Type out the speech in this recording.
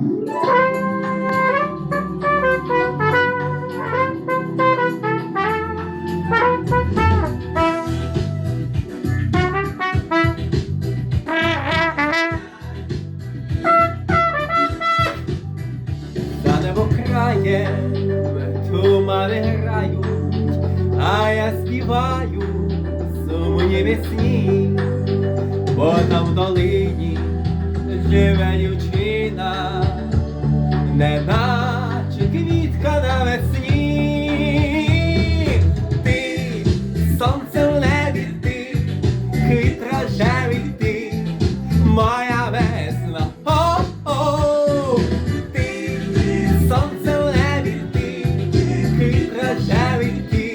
За небо крає, тумани грають, а я співаю сумні бо там в долині живе дівчина, не наче квітка на весні, ти сонце в небі, ти, квіт рожевий ти, моя весна, о, о, ти, сонце в небі, ти, квіт рожевий ти.